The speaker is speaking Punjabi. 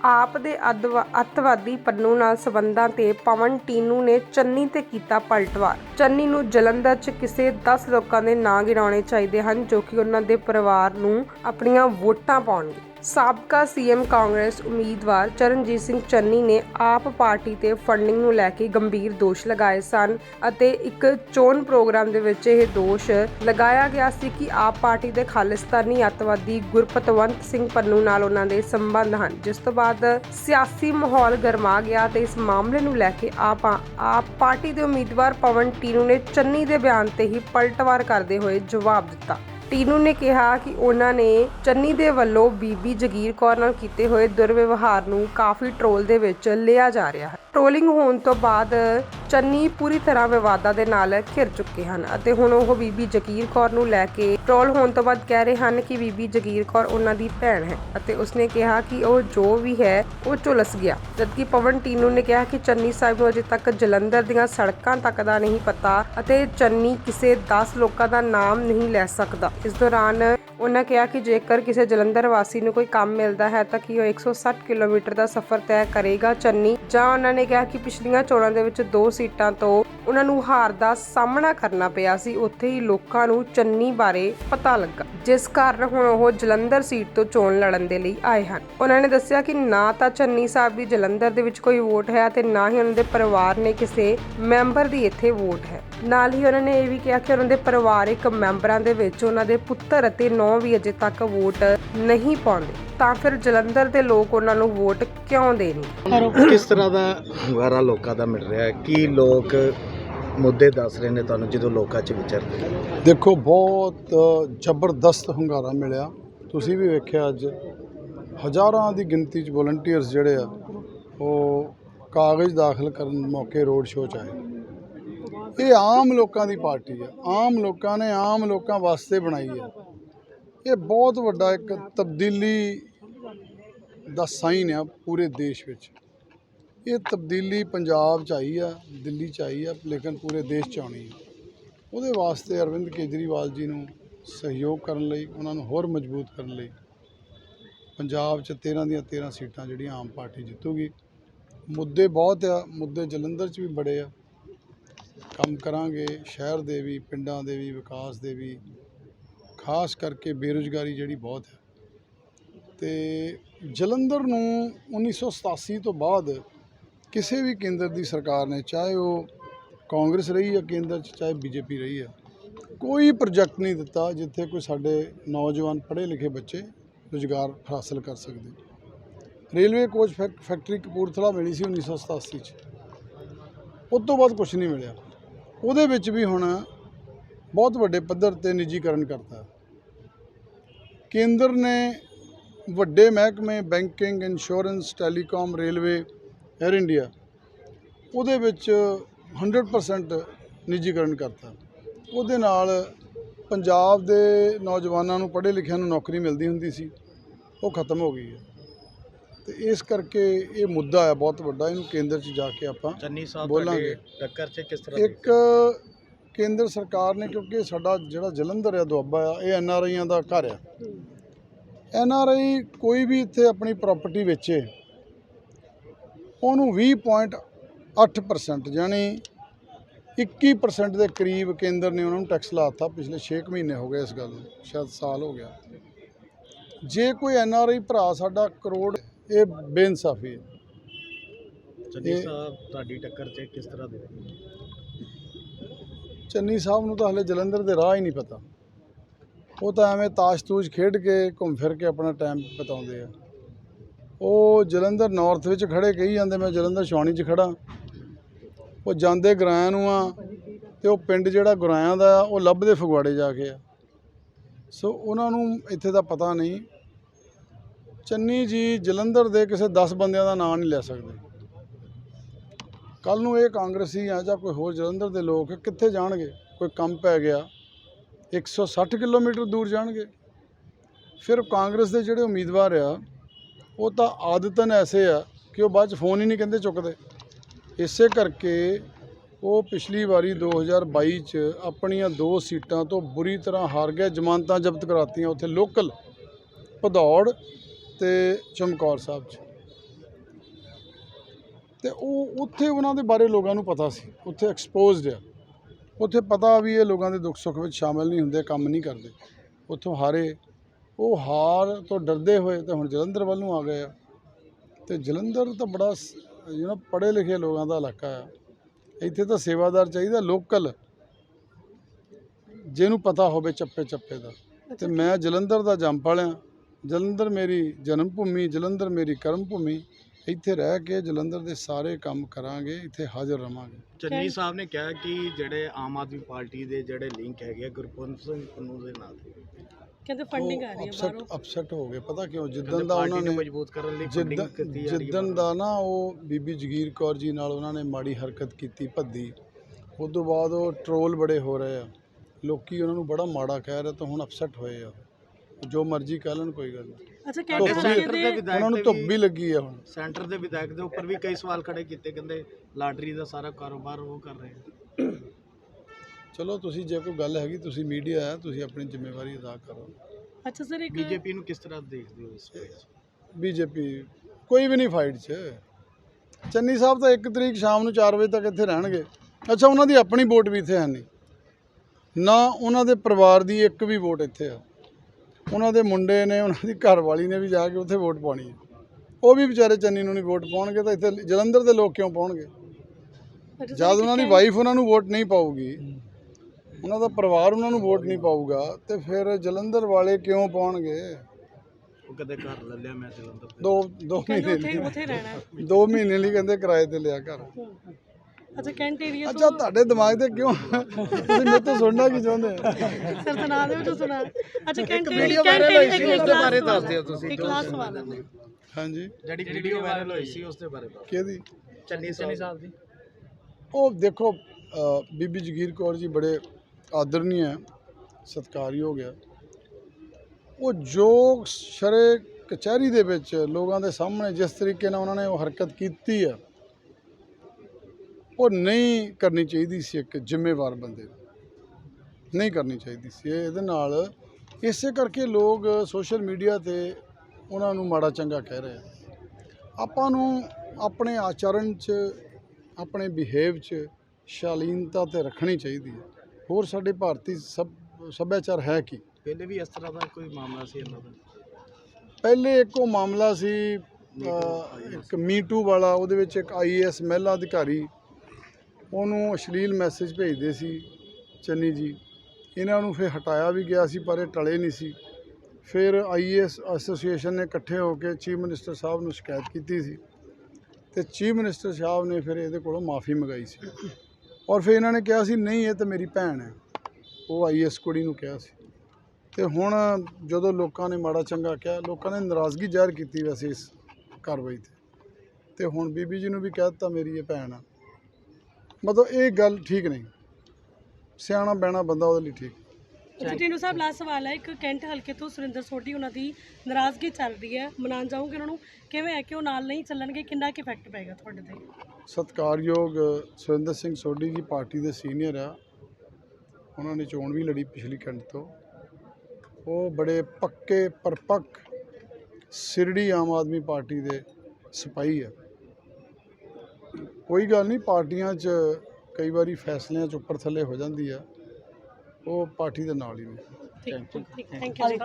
ਆਪ ਦੇ ਅੱਤਵਾਦੀ ਪੰਨੂ ਨਾਲ ਸਬੰਧਾਂ ਤੇ ਪਵਨ ਟੀਨੂ ਨੇ ਚੰਨੀ ਤੇ ਕੀਤਾ ਪਲਟਵਾਰ। ਚੰਨੀ ਨੂੰ ਜਲੰਧਰ 'ਚ ਕਿਸੇ 10 ਲੋਕਾਂ ਦੇ ਨਾਂ ਗਿਣਾਉਣੇ ਚਾਹੀਦੇ ਹਨ ਜੋ ਕਿ ਉਹਨਾਂ ਦੇ ਪਰਿਵਾਰ ਨੂੰ ਆਪਣੀਆਂ ਵੋਟਾਂ ਪਾਉਣਗੇ। ਸਾਬਕਾ ਸੀਐਮ ਕਾਂਗਰਸ ਉਮੀਦਵਾਰ ਚਰਨਜੀਤ ਸਿੰਘ ਚੰਨੀ ਨੇ ਆਪ ਪਾਰਟੀ ਤੇ ਫੰਡਿੰਗ ਨੂੰ ਲੈ ਕੇ ਗੰਭੀਰ ਦੋਸ਼ ਲਗਾਏ ਸਨ ਅਤੇ ਇੱਕ ਚੋਣ ਪ੍ਰੋਗਰਾਮ ਦੇ ਵਿੱਚ ਇਹ ਦੋਸ਼ ਲਗਾਇਆ ਗਿਆ ਸੀ ਕਿ ਆਪ ਪਾਰਟੀ ਦੇ ਖਾਲਿਸਤਾਨੀ ਅੱਤਵਾਦੀ ਗੁਰਪਤਵੰਤ ਸਿੰਘ ਪੰਨੂ ਨਾਲ ਉਹਨਾਂ ਦੇ ਸੰਬੰਧ ਹਨ, ਜਿਸ ਤੋਂ ਬਾਅਦ ਸਿਆਸੀ ਮਾਹੌਲ ਗਰਮਾ ਗਿਆ ਤੇ ਇਸ ਮਾਮਲੇ ਨੂੰ ਲੈ ਕੇ ਆਪ ਆਪ ਪਾਰਟੀ ਦੇ ਉਮੀਦਵਾਰ ਪਵਨ ਟੀਨੂ ਨੇ ਚੰਨੀ ਦੇ ਬਿਆਨ ਤੇ ਹੀ ਪਲਟਵਾਰ ਕਰਦੇ ਹੋਏ ਜਵਾਬ ਦਿੱਤਾ। ਟੀਨੂ ਨੇ ਕਿਹਾ ਕਿ ਉਹਨਾਂ ਨੇ ਚੰਨੀ ਦੇ ਵੱਲੋਂ ਬੀਬੀ ਜਗੀਰ ਕੌਰ ਨਾਲ ਕੀਤੇ ਹੋਏ ਦੁਰਵਿਵਹਾਰ ਨੂੰ ਕਾਫੀ ਟਰੋਲ ਦੇ ਵਿੱਚ ਲਿਆ ਜਾ ਰਿਹਾ ਹੈ। ਟਰੋਲਿੰਗ ਹੋਣ ਤੋਂ ਬਾਅਦ ਚੰਨੀ ਪੂਰੀ ਤਰ੍ਹਾਂ ਵਿਵਾਦਾਂ ਦੇ ਨਾਲ ਘਿਰ ਚੁੱਕੇ ਹਨ ਅਤੇ ਹੁਣ ਉਹ ਬੀਬੀ ਜਗੀਰ ਕੌਰ ਨੂੰ ਲੈ ਕੇ ਟਰੋਲ ਹੋਣ ਤੋਂ ਬਾਅਦ ਕਹਿ ਰਹੇ ਹਨ ਕਿ ਬੀਬੀ ਜਗੀਰ ਕੌਰ ਉਹਨਾਂ ਦੀ ਭੈਣ ਹੈ ਅਤੇ ਉਸਨੇ ਕਿਹਾ ਕਿ ਉਹ ਜੋ ਵੀ ਹੈ ਉਹ ਝੁਲਸ ਗਿਆ। ਜਦਕਿ ਪਵਨ ਟੀਨੂ ਨੇ ਕਿਹਾ ਕਿ ਚੰਨੀ ਸਾਹਿਬ ਨੂੰ ਅਜੇ ਤੱਕ ਜਲੰਧਰ ਦੀਆਂ ਸੜਕਾਂ ਤੱਕ ਦਾ ਨਹੀਂ ਪਤਾ ਅਤੇ ਚੰਨੀ ਕਿਸੇ 10 ਲੋਕਾਂ ਦਾ ਨਾਮ ਨਹੀਂ ਲੈ ਸਕਦਾ। ਇਸ ਦੌਰਾਨ ਉਹਨਾਂ ਕਿਹਾ ਕਿ ਜੇਕਰ ਕਿਸੇ ਜਲੰਧਰ ਵਾਸੀ ਨੂੰ ਕੋਈ ਕੰਮ ਮਿਲਦਾ ਹੈ ਤਾਂ ਕਿ ਉਹ 160 ਕਿਲੋਮੀਟਰ ਦਾ ਸਫ਼ਰ ਤੈਅ ਕਰੇਗਾ ਚੰਨੀ? ਜਾਂ ਉਹਨਾਂ ਨੇ ਕਿਹਾ ਕਿ ਪਿਛਲੀਆਂ ਚੋਣਾਂ ਦੇ ਵਿੱਚ ਦੋ ਸੀਟਾਂ ਤੋਂ ਉਹਨਾਂ ਨੂੰ ਹਾਰ ਦਾ ਸਾਹਮਣਾ ਕਰਨਾ ਪਿਆ ਸੀ, ਉੱਥੇ ਹੀ ਲੋਕਾਂ ਨੂੰ ਚੰਨੀ ਬਾਰੇ ਪਤਾ ਲੱਗਾ। ਜਿਸ ਕਾਰਨ ਹੁਣ ਉਹ ਜਲੰਧਰ ਸੀਟ ਤੋਂ ਚੋਣ ਲੜਨ ਦੇ ਲਈ ਆਏ ਹਨ। ਉਹਨਾਂ ਨੇ ਦੱਸਿਆ ਕਿ ਨਾ ਤਾਂ ਚੰਨੀ ਸਾਹਿਬ ਦੀ ਜਲੰਧਰ ਦੇ ਵਿੱਚ ਕੋਈ ਵੋਟ ਹੈ ਤੇ ਨਾ ਹੀ ਉਹਨਾਂ ਦੇ ਪਰਿਵਾਰ ਨੇ ਕਿਸੇ ਮੈਂਬਰ ਦੀ ਇੱਥੇ ਵੋਟ ਹੈ। ਨਾਲ ਹੀ ਉਹਨਾਂ ਨੇ ਇਹ ਵੀ ਕਿਹਾ ਕਿ ਉਹਨਾਂ ਦੇ ਪਰਿਵਾਰਿਕ ਮੈਂਬਰਾਂ ਦੇ ਵਿੱਚ ਉਹਨਾਂ ਦੇ ਪੁੱਤਰ ਅਤੇ ਨੌਂ ਵੀ ਅਜੇ ਤੱਕ ਵੋਟ ਨਹੀਂ ਪਾਉਂਦੇ। ਤਾਂ ਫਿਰ ਜਲੰਧਰ ਦੇ ਲੋਕ ਉਹਨਾਂ ਨੂੰ ਵੋਟ ਕਿਉਂ ਦੇਣਗੇ ਕਿਸ ਤਰ੍ਹਾਂ ਦਾ ਹੁੰਗਾਰਾ ਲੋਕਾਂ ਦਾ ਮਿਲ ਰਿਹਾ ਹੈ? ਕੀ ਲੋਕ ਮੁੱਦੇ ਦੱਸ ਰਹੇ ਨੇ ਤੁਹਾਨੂੰ ਜਦੋਂ ਲੋਕਾਂ 'ਚ ਵਿਚਰਦੇ ਦੇਖੋ ਬਹੁਤ ਜ਼ਬਰਦਸਤ ਹੁੰਗਾਰਾ ਮਿਲਿਆ। ਤੁਸੀਂ ਵੀ ਵੇਖਿਆ ਅੱਜ ਹਜ਼ਾਰਾਂ ਦੀ ਗਿਣਤੀ 'ਚ ਵੋਲੰਟੀਅਰਸ ਜਿਹੜੇ ਆ ਉਹ ਕਾਗਜ਼ ਦਾਖਲ ਕਰਨ ਮੌਕੇ ਰੋਡ ਸ਼ੋਅ 'ਚ ਆਏ। ਇਹ ਆਮ ਲੋਕਾਂ ਦੀ ਪਾਰਟੀ ਆ। ਆਮ ਲੋਕਾਂ ਨੇ ਆਮ ਲੋਕਾਂ ਵਾਸਤੇ ਬਣਾਈ ਹੈ ਇਹ ਬਹੁਤ ਵੱਡਾ ਇੱਕ ਤਬਦੀਲੀ ਦਾ ਸਾਈਨ ਆ ਪੂਰੇ ਦੇਸ਼ ਵਿੱਚ। ਇਹ ਤਬਦੀਲੀ ਪੰਜਾਬ 'ਚ ਆਈ ਆ, ਦਿੱਲੀ 'ਚ ਆਈ ਆ, ਲੇਕਿਨ ਪੂਰੇ ਦੇਸ਼ 'ਚ ਆਉਣੀ ਆ। ਉਹਦੇ ਵਾਸਤੇ ਅਰਵਿੰਦ ਕੇਜਰੀਵਾਲ ਜੀ ਨੂੰ ਸਹਿਯੋਗ ਕਰਨ ਲਈ, ਉਹਨਾਂ ਨੂੰ ਹੋਰ ਮਜ਼ਬੂਤ ਕਰਨ ਲਈ ਪੰਜਾਬ 'ਚ 13 ਦੀਆਂ 13 ਸੀਟਾਂ ਜਿਹੜੀਆਂ ਆਮ ਪਾਰਟੀ ਜਿੱਤੂਗੀ। ਮੁੱਦੇ ਬਹੁਤ ਆ, ਮੁੱਦੇ ਜਲੰਧਰ 'ਚ ਵੀ ਬੜੇ ਆ। ਕੰਮ ਕਰਾਂਗੇ, ਸ਼ਹਿਰ ਦੇ ਵੀ, ਪਿੰਡਾਂ ਦੇ ਵੀ, ਵਿਕਾਸ ਦੇ ਵੀ। ਖਾਸ ਕਰਕੇ ਬੇਰੁਜ਼ਗਾਰੀ ਜਿਹੜੀ ਬਹੁਤ ਹੈ। ਤੇ ਜਲੰਧਰ ਨੂੰ 1987 ਤੋਂ ਬਾਅਦ ਕਿਸੇ ਵੀ ਕੇਂਦਰ ਦੀ ਸਰਕਾਰ ਨੇ, ਚਾਹੇ ਉਹ ਕਾਂਗਰਸ ਰਹੀ ਹੈ ਕੇਂਦਰ 'ਚ, ਚਾਹੇ ਬੀਜੇਪੀ ਰਹੀ ਹੈ, ਕੋਈ ਪ੍ਰੋਜੈਕਟ ਨਹੀਂ ਦਿੱਤਾ ਜਿੱਥੇ ਕੋਈ ਸਾਡੇ ਨੌਜਵਾਨ ਪੜ੍ਹੇ ਲਿਖੇ ਬੱਚੇ ਰੁਜ਼ਗਾਰ ਹਾਸਲ ਕਰ ਸਕਦੇ। ਰੇਲਵੇ ਕੋਚ ਫੈਕ- ਫੈਕਟਰੀ ਕਪੂਰਥਲਾ ਮਿਲੀ ਸੀ 1987 ਚ। ਉਸ ਤੋਂ ਬਾਅਦ ਕੁਝ ਨਹੀਂ ਮਿਲਿਆ। ਉਹਦੇ ਵਿੱਚ ਵੀ ਹੁਣ ਬਹੁਤ ਵੱਡੇ ਪੱਧਰ ਤੇ ਨਿੱਜੀਕਰਨ ਕਰਤਾ। ਕੇਂਦਰ ਨੇ ਵੱਡੇ ਮਹਿਕਮੇ, banking, insurance, telecom, railway air India ਉਹਦੇ ਵਿੱਚ 100% ਨਿੱਜੀਕਰਨ ਕਰਤਾ। ਉਹਦੇ ਨਾਲ ਪੰਜਾਬ ਦੇ ਨੌਜਵਾਨਾਂ ਨੂੰ ਪੜ੍ਹੇ ਲਿਖਿਆਂ ਨੂੰ ਨੌਕਰੀ ਮਿਲਦੀ ਹੁੰਦੀ ਸੀ। ਉਹ ਖਤਮ ਹੋ ਗਈ ਹੈ। ਤੇ ਇਸ ਕਰਕੇ ਇਹ ਮੁੱਦਾ ਹੈ ਬਹੁਤ ਵੱਡਾ ਇਹਨੂੰ ਕੇਂਦਰ 'ਚ ਜਾ ਕੇ ਆਪਾਂ ਚੰਨੀ ਸਾਹਿਬ ਬੋਲਾਂਗੇ। ਟੱਕਰ 'ਚ ਕਿਸ ਤਰ੍ਹਾਂ ਇੱਕ ਕੇਂਦਰ ਸਰਕਾਰ ਨੇ ਕਿਉਂਕਿ ਸਾਡਾ ਜਿਹੜਾ ਜਲੰਧਰ ਆ ਦੁਆਬਾ ਆ ਇਹ ਐਨ ਆਰ ਆਈਆਂ ਦਾ ਘਰ ਆ ਐਨ ਆਰ ਆਈ ਕੋਈ ਵੀ ਇੱਥੇ ਆਪਣੀ ਪ੍ਰਾਪਰਟੀ ਵੇਚੇ ਉਹਨੂੰ 20.8% ਯਾਨੀ 21% ਦੇ ਕਰੀਬ ਕੇਂਦਰ ਨੇ ਉਹਨਾਂ ਨੂੰ ਟੈਕਸ ਲਾਤਾ ਪਿਛਲੇ 6 ਮਹੀਨੇ ਹੋ ਗਏ ਇਸ ਗੱਲ ਨੂੰ ਸ਼ਾਇਦ ਸਾਲ ਹੋ ਗਿਆ ਜੇ ਕੋਈ ਐਨ ਆਰ ਆਈ ਭਰਾ ਸਾਡਾ ਕਰੋੜ ਇਹ ਬੇਇਨਸਾਫੀ ਹੈ। ਚੰਨੀ ਸਾਹਿਬ ਤੁਹਾਡੀ ਟੱਕਰ 'ਚ ਕਿਸ ਤਰ੍ਹਾਂ ਦੇ ਚੰਨੀ ਸਾਹਿਬ ਨੂੰ ਤਾਂ ਹਲੇ ਜਲੰਧਰ ਦੇ ਰਾਹ ਹੀ ਨਹੀਂ ਪਤਾ। ਉਹ ਤਾਂ ਐਵੇਂ ਤਾਸ਼ ਤੂਸ਼ ਖੇਡ ਕੇ ਘੁੰਮ ਫਿਰ ਕੇ ਆਪਣਾ ਟਾਈਮ ਬਿਤਾਉਂਦੇ ਆ। ਉਹ ਜਲੰਧਰ ਨਾਰਥ ਵਿੱਚ ਖੜੇ ਕਹੀ ਜਾਂਦੇ ਮੈਂ ਜਲੰਧਰ ਛਾਉਣੀ 'ਚ ਖੜਾ ਉਹ ਜਾਂਦੇ ਗੁਰਾਇਆਂ ਨੂੰ ਆ ਤੇ ਉਹ ਪਿੰਡ ਜਿਹੜਾ ਗੁਰਾਇਆਂ ਦਾ ਆ, ਉਹ ਲੱਭਦੇ ਫਗਵਾੜੇ ਜਾ ਕੇ ਆ। ਸੋ ਉਹਨਾਂ ਨੂੰ ਇੱਥੇ ਦਾ ਪਤਾ ਨਹੀਂ। ਚੰਨੀ ਜੀ ਜਲੰਧਰ ਦੇ ਕਿਸੇ 10 ਬੰਦਿਆਂ ਦਾ ਨਾਂ ਨਹੀਂ ਲੈ ਸਕਦੇ। ਕੱਲ ਨੂੰ ਇਹ ਕਾਂਗਰਸੀ ਆ ਜਾਂ ਕੋਈ ਹੋਰ ਜਲੰਧਰ ਦੇ ਲੋਕ ਕਿੱਥੇ ਜਾਣਗੇ? ਕੋਈ ਕੰਮ ਪੈ ਗਿਆ 160 ਕਿਲੋਮੀਟਰ ਦੂਰ ਜਾਣਗੇ। ਫਿਰ ਕਾਂਗਰਸ ਦੇ ਜਿਹੜੇ ਉਮੀਦਵਾਰ ਆ, ਉਹ ਤਾਂ ਆਦਤਨ ਐਸੇ ਆ ਕਿ ਉਹ ਬਾਅਦ ਚ ਫੋਨ ਹੀ ਨਹੀਂ ਕਹਿੰਦੇ ਚੁੱਕਦੇ। ਇਸੇ ਕਰਕੇ ਉਹ ਪਿਛਲੀ ਵਾਰੀ 2022 ਚ ਆਪਣੀਆਂ ਦੋ ਸੀਟਾਂ ਤੋਂ ਬੁਰੀ ਤਰ੍ਹਾਂ ਹਾਰ ਗਿਆ ਜ਼ਮਾਨਤਾਂ ਜ਼ਬਤ ਕਰਾਤੀਆਂ ਉੱਥੇ ਲੋਕਲ ਭਦੌੜ ਤੇ ਚਮਕੌਰ ਸਾਹਿਬ ਚ ਤੇ ਉਹ ਉੱਥੇ ਉਹਨਾਂ ਦੇ ਬਾਰੇ ਲੋਕਾਂ ਨੂੰ ਪਤਾ ਸੀ ਉੱਥੇ ਐਕਸਪੋਜ਼ਡ ਆ। ਉੱਥੇ ਪਤਾ ਵੀ ਇਹ ਲੋਕਾਂ ਦੇ ਦੁੱਖ ਸੁੱਖ ਵਿੱਚ ਸ਼ਾਮਿਲ ਨਹੀਂ ਹੁੰਦੇ ਕੰਮ ਨਹੀਂ ਕਰਦੇ। ਉੱਥੋਂ ਹਾਰੇ ਉਹ ਹਾਰ ਤੋਂ ਡਰਦੇ ਹੋਏ ਤੇ ਹੁਣ ਜਲੰਧਰ ਵੱਲ ਨੂੰ ਆ ਗਏ ਆ। ਤੇ ਜਲੰਧਰ ਤਾਂ ਬੜਾ ਯੂ نو ਪੜ੍ਹੇ ਲਿਖੇ ਲੋਕਾਂ ਦਾ ਇਲਾਕਾ ਆ। ਇੱਥੇ ਤਾਂ ਸੇਵਾਦਾਰ ਚਾਹੀਦਾ ਲੋਕਲ ਜਿਹਨੂੰ ਪਤਾ ਹੋਵੇ ਚੱਪੇ ਚੱਪੇ ਦਾ। ਤੇ ਮੈਂ ਜਲੰਧਰ ਦਾ ਜੰਮ ਆ। ਜਲੰਧਰ ਮੇਰੀ ਜਨਮ ਭੂਮੀ ਜਲੰਧਰ ਮੇਰੀ ਕਰਮ ਭੂਮੀ ਇੱਥੇ ਰਹਿ ਕੇ ਜਲੰਧਰ ਦੇ ਸਾਰੇ ਕੰਮ ਕਰਾਂਗੇ ਇੱਥੇ ਹਾਜ਼ਰ ਰਵਾਂਗੇ। ਚੰਨੀ ਸਾਹਿਬ ਨੇ ਕਿਹਾ ਕਿ ਜਿਹੜੇ ਆਮ ਆਦਮੀ ਪਾਰਟੀ ਦੇ ਜਿਹੜੇ ਲਿੰਕ ਹੈਗੇ ਆ ਗੁਰਪੰਤ ਸਿੰਘ ਪੰਨੂ ਦੇ ਨਾਲ ਕਹਿੰਦੇ ਫੰਡਿੰਗ ਆ ਰਹੀ ਹੈ ਅਪਸੈਟ ਬਾਹਰੋਂ। ਅਪਸੈਟ ਹੋ ਗਏ ਪਤਾ ਕਿਉਂ? ਜਿੱਦਣ ਦਾ ਪਾਰਟੀ ਉਹਨਾਂ ਨੂੰ ਨੇ ਮਜ਼ਬੂਤ ਕਰਨ ਲਈ ਜਿੱਦਣ ਫੰਡਿੰਗ ਕੀਤੀ ਜਾ ਰਹੀ ਹੈ ਜਿੱਦਣ ਦਾ ਨਾ ਉਹ ਬੀਬੀ ਜਗੀਰ ਕੌਰ ਜੀ ਨਾਲ ਉਹਨਾਂ ਨੇ ਮਾੜੀ ਹਰਕਤ ਕੀਤੀ ਭੱਦੀ ਉਸ ਤੋਂ ਬਾਅਦ ਉਹ ਟਰੋਲ ਬੜੇ ਹੋ ਰਹੇ ਆ। ਲੋਕੀ ਉਹਨਾਂ ਨੂੰ ਬੜਾ ਮਾੜਾ ਕਹਿ ਰਹੇ ਤਾਂ ਹੁਣ ਅਪਸੈਟ ਹੋਏ ਆ। ਜੋ ਮਰਜ਼ੀ ਕਹਿ ਲੈਣ ਕੋਈ ਗੱਲ ਨਹੀਂ। ਅੱਛਾ ਧੁੱਪ ਕਹਿੰਦੇ ਵੀ- ਸੈਂਟਰ ਦੇ ਵਿਧਾਇਕ ਉਹਨਾਂ ਨੂੰ ਤੇ ਧੁੱਪ ਵੀ ਵੀ ਲੱਗੀ ਆ ਹੁਣ। ਸੈਂਟਰ ਦੇ ਵਿਧਾਇਕ ਦੇ ਉੱਪਰ ਵੀ ਕਈ ਸਵਾਲ ਖੜੇ ਕੀਤੇ ਕਹਿੰਦੇ ਲਾਟਰੀ ਦਾ ਸਾਰਾ ਕਾਰੋਬਾਰ ਉਹ ਕਰ ਰਹੇ ਆ। ਚਲੋ ਤੁਸੀਂ ਜੇ ਕੋਈ ਗੱਲ ਹੈਗੀ ਤੁਸੀਂ ਮੀਡੀਆ ਹੈ ਤੁਸੀਂ ਆਪਣੀ ਜ਼ਿੰਮੇਵਾਰੀ ਅਦਾ ਕਰੋ। ਅੱਛਾ ਸਰ ਇੱਕ ਬੀਜੇਪੀ ਨੂੰ ਕਿਸ ਤਰ੍ਹਾਂ ਦੇਖਦੇ ਹੋ ਇਸ ਵਿੱਚ ਬੀਜੇਪੀ ਕੋਈ ਵੀ ਨਹੀਂ ਫਾਈਟ 'ਚ। ਚੰਨੀ ਸਾਹਿਬ ਤਾਂ 1 ਤਰੀਕ ਸ਼ਾਮ ਨੂੰ 4 ਵਜੇ ਤੱਕ ਇੱਥੇ ਰਹਿਣਗੇ। ਅੱਛਾ ਉਹਨਾਂ ਦੀ ਆਪਣੀ ਵੋਟ ਵੀ ਇੱਥੇ ਹੈ ਨਹੀਂ। ਨਾ ਉਹਨਾਂ ਦੇ ਪਰਿਵਾਰ ਦੀ ਇੱਕ ਵੀ ਵੋਟ ਇੱਥੇ ਆ। ਉਹਨਾਂ ਦੇ ਮੁੰਡੇ ਨੇ ਉਹਨਾਂ ਦੀ ਘਰ ਵਾਲੀ ਨੇ ਵੀ ਜਾ ਕੇ ਉੱਥੇ ਵੋਟ ਪਾਉਣੀ ਹੈ। ਉਹ ਵੀ ਵਿਚਾਰੇ ਚੰਨੀ ਨੂੰ ਨਹੀਂ ਵੋਟ ਪਾਉਣਗੇ ਤਾਂ ਇੱਥੇ ਜਲੰਧਰ ਦੇ ਲੋਕ ਕਿਉਂ ਪਾਉਣਗੇ? ਜਦ ਉਹਨਾਂ ਦੀ ਵਾਈਫ ਉਹਨਾਂ ਨੂੰ ਵੋਟ ਨਹੀਂ ਪਾਊਗੀ ਉਹਨਾਂ ਦਾ ਪਰਿਵਾਰ ਉਹਨਾਂ ਨੂੰ ਵੋਟ ਨਹੀਂ ਪਾਊਗਾ ਤੇ ਫਿਰ ਜਲੰਧਰ ਵਾਲੇ ਕਿਉਂ ਪਾਉਣਗੇ? ਉਹ ਕਦੇ ਘਰ ਲੈ ਲਿਆ ਮੈਂ ਜਲੰਧਰ ਦੋ ਮਹੀਨੇ ਲਈ। ਦੋ ਮਹੀਨੇ ਲਈ ਕਹਿੰਦੇ ਕਿਰਾਏ ਤੇ ਲਿਆ ਘਰ। ਅੱਛਾ ਕੈਂਟ ਏਰੀਆ ਅੱਛਾ ਤੁਹਾਡੇ ਦਿਮਾਗ ਤੇ ਕਿਉਂ? ਤੁਸੀਂ ਮੇਰੇ ਤੋਂ ਸੁਣਨਾ ਕੀ ਚਾਹੁੰਦੇ ਸਰ ਸੁਣਾ ਦਿਓ ਜੋ ਸੁਣਾ। ਅੱਛਾ ਕੈਂਟ ਵੀਡੀਓ ਵਾਇਰਲ ਹੋਈ ਸੀ ਉਸ ਦੇ ਬਾਰੇ ਦੱਸ ਦਿਓ। ਤੁਸੀਂ ਇੱਕ ਸਵਾਲ ਹੈ ਹਾਂਜੀ। ਜਿਹੜੀ ਵੀਡੀਓ ਵਾਇਰਲ ਹੋਈ ਸੀ ਉਸ ਦੇ ਬਾਰੇ ਦੱਸੋ ਕਿਹਦੀ? ਚੰਨੀ ਸਾਹਿਬ ਦੀ। ਉਹ ਦੇਖੋ ਬੀਬੀ ਜਗੀਰ ਕੌਰ ਜੀ ਬੜੇ ਆਦਰਨੀय ਹੈ ਸਤਿਕਾਰਯੋਗ ਹੈ ਉਹ ਜੋ ਸ਼ਰੇ ਕਚਹਿਰੀ ਦੇ ਵਿੱਚ ਲੋਕਾਂ ਦੇ ਸਾਹਮਣੇ ਜਿਸ ਤਰੀਕੇ ਨਾਲ ਉਹਨਾਂ ਨੇ ਉਹ ਹਰਕਤ ਕੀਤੀ ਹੈ ਉਹ ਨਹੀਂ ਕਰਨੀ ਚਾਹੀਦੀ ਸੀ ਇੱਕ ਜ਼ਿੰਮੇਵਾਰ ਬੰਦੇ ਨੂੰ। ਨਹੀਂ ਕਰਨੀ ਚਾਹੀਦੀ ਸੀ। ਇਹ- ਇਹਦੇ ਨਾਲ ਇਸੇ ਕਰਕੇ ਲੋਕ ਸੋਸ਼ਲ ਮੀਡੀਆ ਤੇ ਉਹਨਾਂ ਨੂੰ ਮਾੜਾ ਚੰਗਾ ਕਹਿ ਰਹੇ ਆਪਾਂ ਨੂੰ ਆਪਣੇ ਆਚਰਣ 'ਚ ਆਪਣੇ ਬਿਹੇਵ 'ਚ ਸ਼ਾਲੀਨਤਾ ਤੇ ਰੱਖਣੀ ਚਾਹੀਦੀ ਹੈ। ਹੋਰ ਸਾਡੇ ਭਾਰਤੀ ਸਭ ਸੱਭਿਆਚਾਰ ਹੈ ਕੀ? ਪਹਿਲੇ ਵੀ ਇਸ ਤਰ੍ਹਾਂ ਦਾ ਕੋਈ ਮਾਮਲਾ ਸੀ ਇਹਨਾਂ ਦਾ? ਪਹਿਲੇ ਇੱਕ ਮਾਮਲਾ ਸੀ ਇੱਕ ਮੀਟੂ ਵਾਲਾ ਉਹਦੇ ਵਿੱਚ ਇੱਕ ਆਈਏਐਸ ਮਹਿਲਾ ਅਧਿਕਾਰੀ ਉਹਨੂੰ ਅਸ਼ਲੀਲ ਮੈਸੇਜ ਭੇਜਦੇ ਸੀ ਚੰਨੀ ਜੀ। ਇਹਨਾਂ ਨੂੰ ਫਿਰ ਹਟਾਇਆ ਵੀ ਗਿਆ ਸੀ, ਪਰ ਇਹ ਟਲੇ ਨਹੀਂ ਸੀ। ਫਿਰ ਆਈਏਐਸ ਐਸੋਸੀਏਸ਼ਨ ਨੇ ਇਕੱਠੇ ਹੋ ਕੇ ਚੀਫ ਮਿਨਿਸਟਰ ਸਾਹਿਬ ਨੂੰ ਸ਼ਿਕਾਇਤ ਕੀਤੀ ਸੀ ਤੇ ਚੀਫ ਮਿਨਿਸਟਰ ਸਾਹਿਬ ਨੇ ਫਿਰ ਇਹਦੇ ਕੋਲੋਂ ਮਾਫੀ ਮੰਗਾਈ ਸੀ। ਔਰ ਫਿਰ ਇਹਨਾਂ ਨੇ ਕਿਹਾ ਸੀ, ਨਹੀਂ, ਇਹ ਤਾਂ ਮੇਰੀ ਭੈਣ ਹੈ। ਉਹ ਆਈਐਸ ਕੁੜੀ ਨੂੰ ਕਿਹਾ ਸੀ। ਤੇ ਹੁਣ ਜਦੋਂ ਲੋਕਾਂ ਨੇ ਮਾੜਾ ਚੰਗਾ ਕਿਹਾ, ਲੋਕਾਂ ਨੇ ਨਾਰਾਜ਼ਗੀ ਜ਼ਾਹਿਰ ਕੀਤੀ ਵੈਸੇ ਇਸ ਕਾਰਵਾਈ ਤੇ। ਤੇ ਹੁਣ ਬੀਬੀ ਜੀ ਨੂੰ ਵੀ ਕਹਿ ਦਿੱਤਾ, ਮੇਰੀ ਇਹ ਭੈਣ ਆ। ਮਤਲਬ ਇਹ ਗੱਲ ਠੀਕ ਨਹੀਂ। ਸਿਆਣਾ ਬਹਿਣਾ ਬੰਦਾ ਉਹਦੇ ਲਈ ਠੀਕ। ਟੀਨੂ ਸਾਹਿਬ ਲਾਸਟ ਸਵਾਲ ਹੈ ਇੱਕ ਕੈਂਟ ਹਲਕੇ ਤੋਂ ਸੁਰਿੰਦਰ ਸੋਢੀ ਉਹਨਾਂ ਦੀ ਨਾਰਾਜ਼ਗੀ ਚੱਲ ਰਹੀ ਹੈ ਮਨਾਉਣ ਜਾਓਗੇ ਉਹਨਾਂ ਨੂੰ? ਕਿਵੇਂ ਹੈ ਕਿ ਉਹ ਨਾਲ ਨਹੀਂ ਚੱਲਣਗੇ? ਕਿੰਨਾ ਕੁ ਇਫੈਕਟ ਪਏਗਾ ਤੁਹਾਡੇ ਤੇ? ਸਤਿਕਾਰਯੋਗ ਸੁਰਿੰਦਰ ਸਿੰਘ ਸੋਢੀ ਜੀ ਪਾਰਟੀ ਦੇ ਸੀਨੀਅਰ ਆ। ਉਹਨਾਂ ਨੇ ਚੋਣ ਵੀ ਲੜੀ ਪਿਛਲੀ ਖੰਡ ਤੋਂ। ਉਹ ਬੜੇ ਪੱਕੇ ਪਰਪੱਕ ਸਿਰੜੀ ਆਮ ਆਦਮੀ ਪਾਰਟੀ ਦੇ ਸਿਪਾਹੀ ਆ। ਕੋਈ ਗੱਲ ਨਹੀਂ ਪਾਰਟੀਆਂ 'ਚ ਕਈ ਵਾਰੀ ਫੈਸਲਿਆਂ 'ਚ ਉੱਪਰ ਥੱਲੇ ਹੋ ਜਾਂਦੀ ਆ। ਉਹ ਪਾਰਟੀ ਦੇ ਨਾਲ ਹੀ ਨੇ। ਠੀਕ ਠੀਕ ਥੈਂਕ ਯੂ ਜੀ